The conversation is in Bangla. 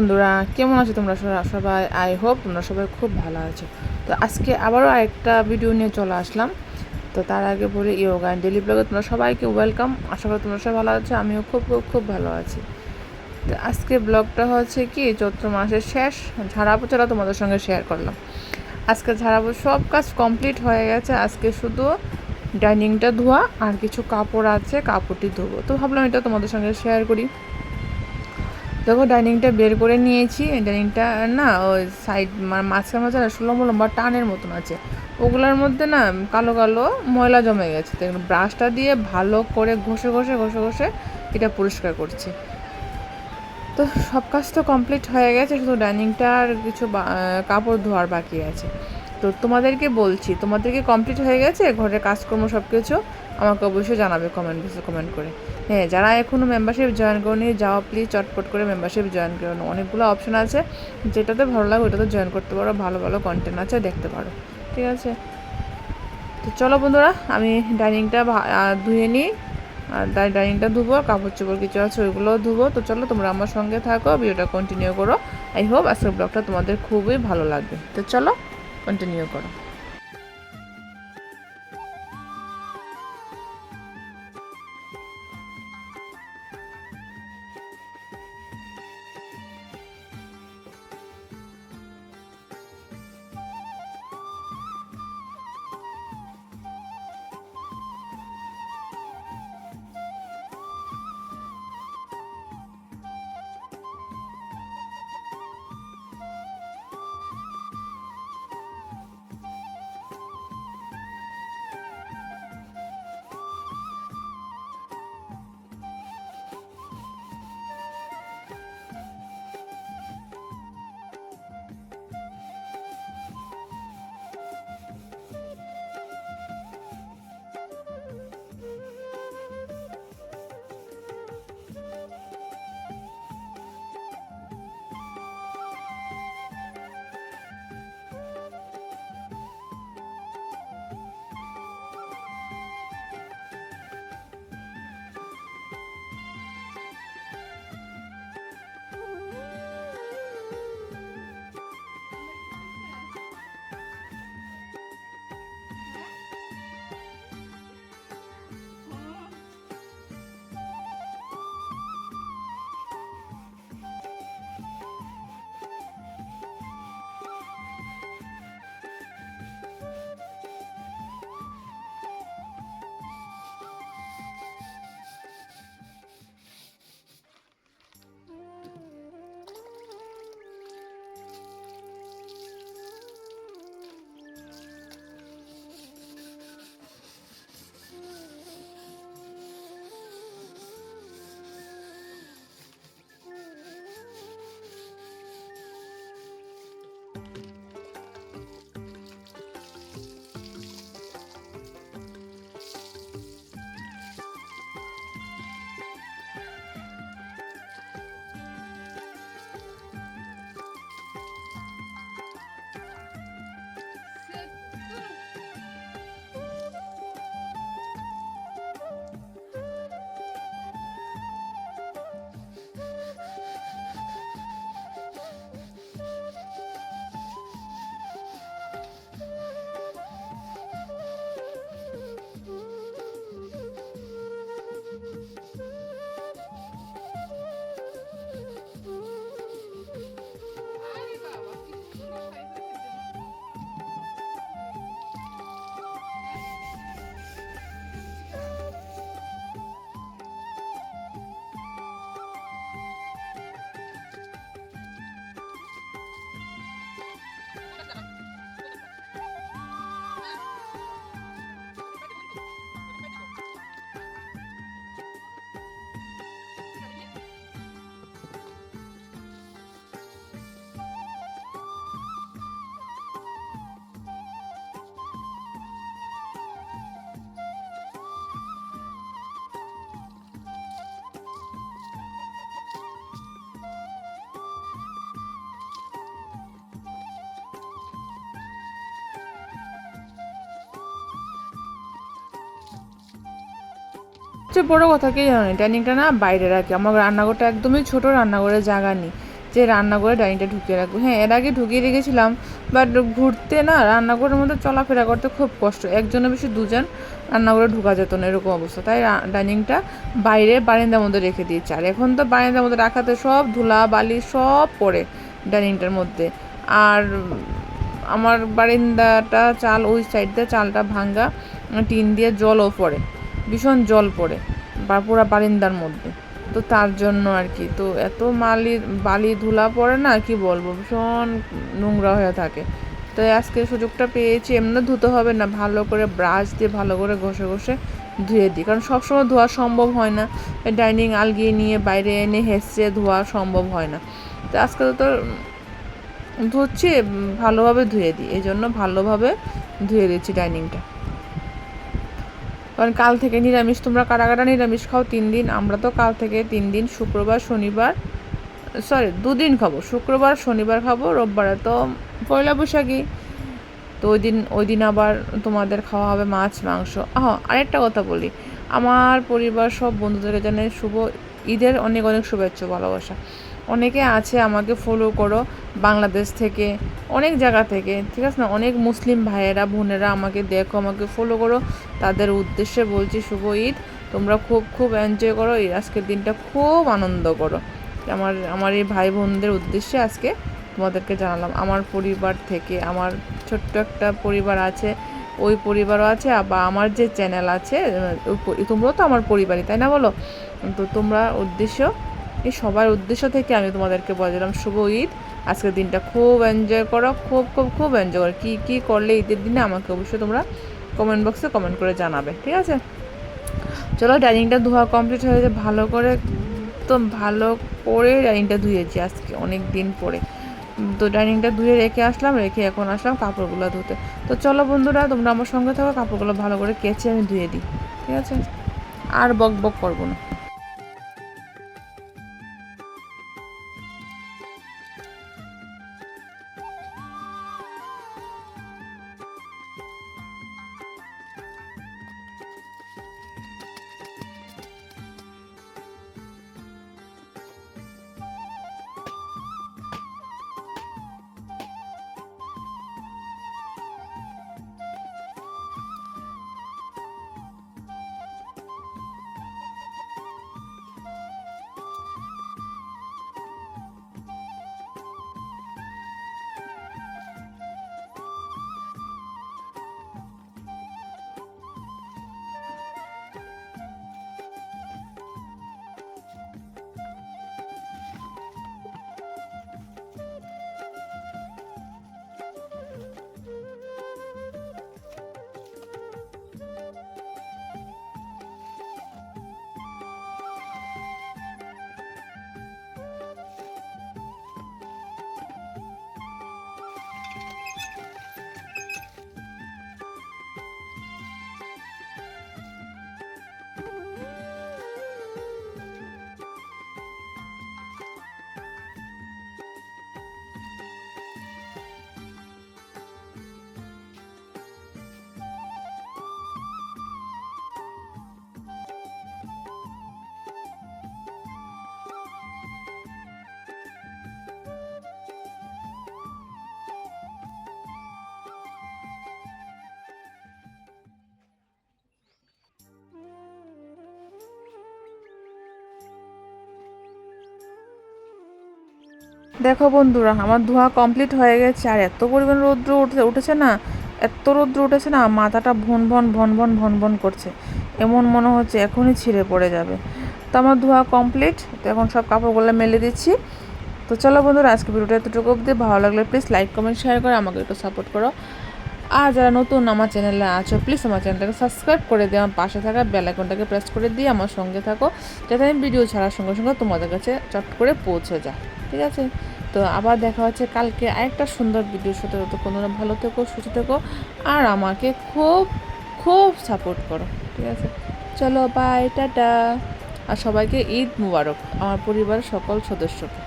বন্ধুরা, কেমন আছো তোমরা সবাই- আই হোপ তোমরা সবাই খুব ভালো আছো। তো আজকে আবারও আরেকটা ভিডিও নিয়ে চলে আসলাম। তো তার আগে বলি ইয়োগা ডেলি ব্লগে তোমরা সবাইকে ওয়েলকাম আশা করি তোমরা সবাই ভালো আছো, আমিও খুব খুব খুব ভালো আছি। তো আজকে ব্লগটা হচ্ছে কি, চৈত্র মাসের শেষ। ঝাড়া পোছাটা তোমাদের সঙ্গে শেয়ার করলাম। আজকে ঝাড়া সব কাজ কমপ্লিট হয়ে গেছে। আজকে শুধু ডাইনিংটা ধোয়া আর কিছু কাপড় আছে, কাপড়টি ধোবো। তো ভাবলাম এটা তোমাদের সঙ্গে শেয়ার করি। দেখো ডাইনিংটা বের করে নিয়েছি। ডাইনিংটা না, ওই সাইড মানে মাঝখানে মাঝখানে লম্বা লম্বা টানের মতন আছে। ওগুলোর মধ্যে না, কালো কালো ময়লা জমে গেছে। তো ব্রাশটা দিয়ে ভালো করে ঘষে ঘষে ঘষে ঘষে এটা পরিষ্কার করছি। তো সব কাজ তো কমপ্লিট হয়ে গেছে, শুধু ডাইনিংটা আর কিছু কাপড় ধোয়ার বাকি আছে। তো তোমাদেরকে বলছি তোমাদেরকে কমপ্লিট হয়ে গেছে? ঘরের কাজকর্ম সব কিছু আমাকে অবশ্যই জানাবে কমেন্ট বক্সে কমেন্ট করে। হ্যাঁ যারা এখনও মেম্বারশিপ জয়েন করনি, যাও প্লিজ চটপট করে মেম্বারশিপ জয়েন করে। নাও অনেকগুলো অপশন আছে, যেটাতে ভালো লাগে ওটাতে জয়েন করতে পারো। ভালো ভালো কন্টেন্ট আছে, দেখতে পারো। ঠিক আছে? তো চলো বন্ধুরা, আমি ডাইনিংটা ধুয়ে নিই। আর ডাই- ডাইনিংটা ধুবো কাপড় চোপড় কিছু আছে ওইগুলোও ধুবো। তো চলো তোমরা আমার সঙ্গে থাকো ভিডিওটা কন্টিনিউ করো। আই হোপ আজকের ব্লগটা তোমাদের খুবই ভালো লাগবে। তো চলো কন্টিনিউ করো সবচেয়ে বড় কথা কি জানো? ডাইনিংটা না বাইরে রাখি। আমার রান্নাঘরটা একদমই ছোট, রান্নাঘরের জায়গা নেই। যে রান্নাঘরে ডাইনিংটা ঢুকিয়ে রাখব। হ্যাঁ এর আগে ঢুকিয়ে রেখেছিলাম বাট ঘুরতে না রান্নাঘরের মধ্যে চলাফেরা করতে খুব কষ্ট। একজনের বেশি দুজন রান্নাঘরে ঢুকা যেত না, এরকম অবস্থা। তাই ডাইনিংটা বাইরে বারিন্দার মধ্যে রেখে দিয়েছি। আর এখন তো বারিন্দার মধ্যে রাখাতে সব ধুলা, বালি সব পড়ে ডাইনিংটার মধ্যে। আর আমার বারিন্দাটা চাল, ওই সাইড দিয়ে চালটা ভাঙ্গা, টিন দিয়ে জলও পড়ে। ভীষণ জল পড়ে বা পুরা বারিন্দার মধ্যে। তো তার জন্য আর কি, তো এত মালি, বালি ধুলা পড়ে না, কি বলব, ভীষণ নোংরা হয়ে থাকে। তো আজকে সুযোগটা পেয়েছি এমনি ধুতে হবে না, ভালো করে ব্রাশ দিয়ে ভালো করে ঘষে ঘষে ধুয়ে দিই। কারণ সবসময় ধোয়া সম্ভব হয় না ডাইনিং আলগিয়ে নিয়ে বাইরে এনে হেসে ধোয়া সম্ভব হয় না। তো আজকে তো ধুচ্ছি, ভালোভাবে ধুয়ে দিই, এই জন্য ভালোভাবে ধুয়ে দিচ্ছি ডাইনিংটা। কারণ কাল থেকে নিরামিষ, তোমরা কারা কারা নিরামিষ খাও তিন দিন, আমরা তো কাল থেকে তিন দিন, শুক্রবার, শনিবার সরি দুদিন খাব, শুক্রবার, শনিবার খাব, রোববারে, তো পয়লা বৈশাখী। তো ওই দিন ওই দিন আবার তোমাদের খাওয়া হবে মাছ, মাংস। আহ, আরেকটা কথা বলি, আমার পরিবার সব বন্ধুদেরকে জানে শুভ ঈদের অনেক অনেক শুভেচ্ছা, ভালোবাসা। অনেকে আছে, আমাকে ফলো করো বাংলাদেশ থেকে, অনেক জায়গা থেকে, ঠিক আছে না? অনেক মুসলিম ভাইয়েরা, বোনেরা আমাকে দেখো, আমাকে ফলো করো। তাদের উদ্দেশ্যে বলছি, শুভ ঈদ। তোমরা খুব খুব এনজয় করো। এই আজকের দিনটা খুব আনন্দ করো। আমার আমার এই ভাই বোনদের উদ্দেশ্যে আজকে তোমাদেরকে জানালাম। আমার পরিবার থেকে, আমার ছোট্ট একটা পরিবার আছে, ওই পরিবারও আছে, বা আমার যে চ্যানেল আছে তোমরাও তো আমার পরিবারই, তাই না বলো? তো তোমরা উদ্দেশ্য এই সবার উদ্দেশ্য থেকে আমি তোমাদেরকে বলছিলাম শুভ ঈদ। আজকের দিনটা খুব এনজয় করো, খুব খুব খুব এনজয় করো। কী কী করলে ঈদের দিনে আমাকে অবশ্যই তোমরা কমেন্ট বক্সে কমেন্ট করে জানাবে, ঠিক আছে? চলো ডাইনিংটা ধোয়া কমপ্লিট হয়ে গেছে, ভালো করে তো ভালো করে ডাইনিংটা ধুয়েছি আজকে, অনেক দিন পরে। তো ডাইনিংটা ধুয়ে রেখে আসলাম, রেখে এখন আসলাম কাপড়গুলো ধুতে। তো চলো বন্ধুরা, তোমরা আমার সঙ্গে থাকো, কাপড়গুলো ভালো করে কেচে আমি ধুয়ে দিই, ঠিক আছে? আর বক বক করব না। দেখো বন্ধুরা, আমার ধোয়া কমপ্লিট হয়ে গেছে। আর এত পরিমাণ রৌদ্র উঠে উঠেছে না, এত রৌদ্র উঠেছে না মাথাটা ভন ভন ভন ভন ভন ভন করছে। এমন মনে হচ্ছে এখনই ছিঁড়ে পড়ে যাবে। তো আমার ধোয়া কমপ্লিট তো এখন সব কাপড়গুলো মেলে দিচ্ছি। তো চলো বন্ধুরা, আজকে ভিডিওটা এতটুকু অবধি। ভালো লাগলে প্লিজ লাইক কমেন্ট শেয়ার করে আমাকে একটু সাপোর্ট করো। আর যারা নতুন আমার চ্যানেলে আছো প্লিজ আমার চ্যানেলটাকে সাবস্ক্রাইব করে দিয়ে আমার পাশে থাকা বেল আইকনটাকে প্রেস করে দিয়ে আমার সঙ্গে থাকো, যাতে আমি ভিডিও ছাড়ার সঙ্গে সঙ্গে তোমাদের কাছে চট করে পৌঁছে যায় ঠিক আছে? তো আবার দেখা হচ্ছে কালকে আরেকটা সুন্দর ভিডিওর সাথে। ততক্ষণ ভালো থেকো, সুস্থ থেকো আর আমাকে খুব খুব সাপোর্ট করো, ঠিক আছে? চলো বাই টাটা। আর সবাইকে ঈদ মুবারক, আমার পরিবারের সকল সদস্যকে।